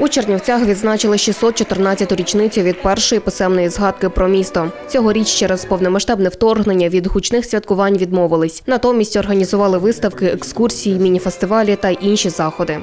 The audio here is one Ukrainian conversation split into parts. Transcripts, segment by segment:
У Чернівцях відзначили 614-ту річницю від першої писемної згадки про місто. Цьогоріч через повномасштабне вторгнення від гучних святкувань відмовились. Натомість організували виставки, екскурсії, міні-фестивалі та інші заходи.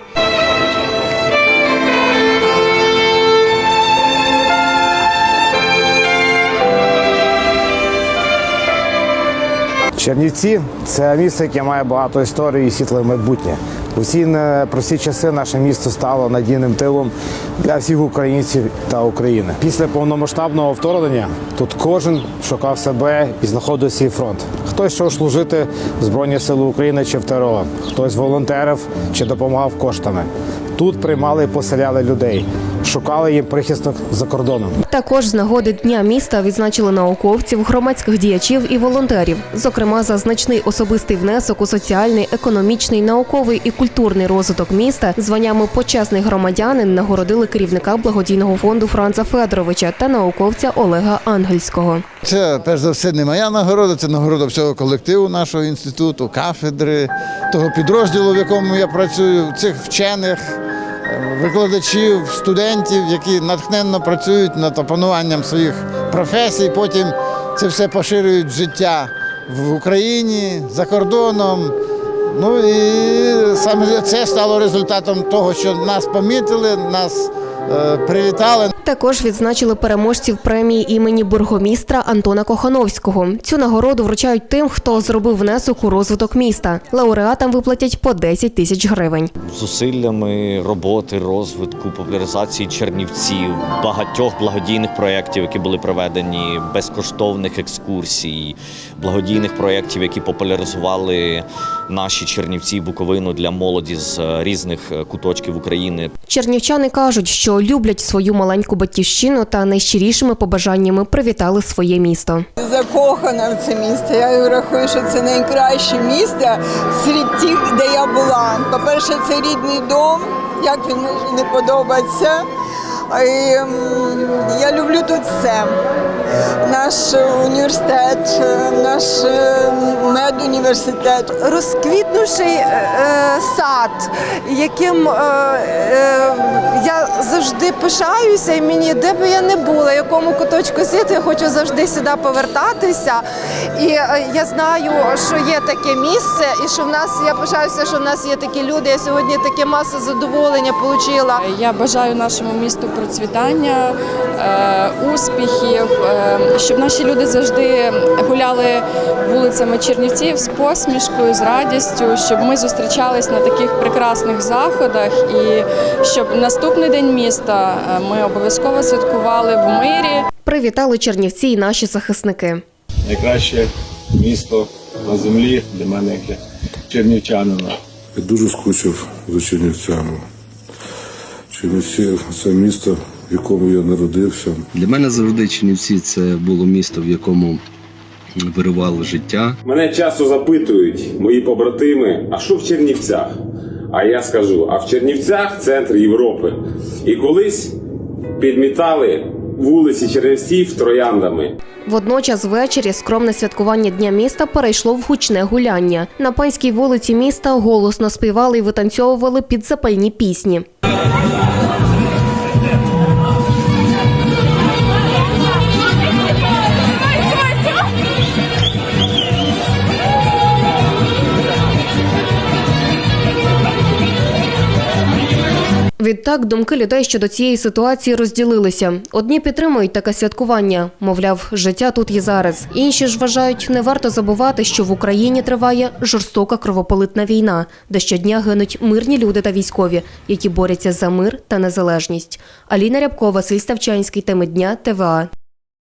Чернівці це місто, яке має багато історії і світле майбутнє. У ці непрості часи наше місто стало надійним тилом для всіх українців та України. Після повномасштабного вторгнення тут кожен шукав себе і знаходив свій фронт. Хтось йшов служити в Збройні Сили України чи в ТРО, хтось волонтерив чи допомагав коштами. Тут приймали і поселяли людей, шукали їм прихисток за кордоном. Також з нагоди дня міста відзначили науковців, громадських діячів і волонтерів, зокрема за значний особистий внесок у соціальний, економічний, науковий і культурний розвиток міста. Званнями почесний громадянин нагородили керівника благодійного фонду Франца Федоровича та науковця Олега Ангельського. Це перш за все не моя нагорода, це нагорода всього колективу нашого інституту, кафедри, того підрозділу, в якому я працюю, цих вчених, викладачів, студентів, які натхненно працюють над опануванням своїх професій. Потім це все поширюють життя в Україні, за кордоном. Ну і саме це стало результатом того, що нас помітили, нас привітали. Також відзначили переможців премії імені бургомістра Антона Кохановського. Цю нагороду вручають тим, хто зробив внесок у розвиток міста. Лауреатам виплатять по 10 тисяч гривень. зусиллями роботи, розвитку, популяризації чернівців, багатьох благодійних проєктів, які були проведені, безкоштовних екскурсій, благодійних проєктів, які популяризували наші чернівці Буковину для молоді з е, різних е, куточків України. Чернівчани кажуть, що люблять свою маленьку батьківщину та найщирішими побажаннями привітали своє місто. закохана в це місто. Я рахую, що це найкраще місто серед тих, де я була. По-перше, це рідний дом, як він може не подобатися. І, я тут все. Наш університет, наш е, медуніверситет. розквітнувший е, е, сад, яким е, е, я завжди пишаюся, і мені де би я не була, якому куточку світу, я хочу завжди сюди повертатися. І е, я знаю, що є таке місце, і що в нас я пишаюся, що в нас є такі люди. Я сьогодні таке маса задоволення отримала. Я бажаю нашому місту процвітання, е, успіхів, е, щоб наші люди завжди гуляли вулицями Чернівців з посмішкою, з радістю, щоб ми зустрічались на таких прекрасних заходах, і щоб наступний день міста е, ми обов'язково святкували в мирі. Привітали Чернівці і наші захисники. найкраще місто на землі для мене як для чернівчанина. Я дуже скучив за Чернівцями. Чернівці це місто, в якому я народився. Для мене завжди Чернівці це було місто, в якому виривало життя. Мене часто запитують мої побратими, а що в Чернівцях? А я скажу: а в Чернівцях центр Європи. І колись підмітали вулиці Чернівців трояндами. Водночас ввечері скромне святкування Дня міста перейшло в гучне гуляння. На панській вулиці міста голосно співали і витанцьовували під запальні пісні. Відтак думки людей щодо цієї ситуації розділилися. Одні підтримують таке святкування, мовляв, життя тут і зараз. Інші ж вважають, не варто забувати, що в Україні триває жорстока кровополитна війна, де щодня гинуть мирні люди та військові, які борються за мир та незалежність. Аліна Рябкова, Василь Ставчанський, теми дня ТВА.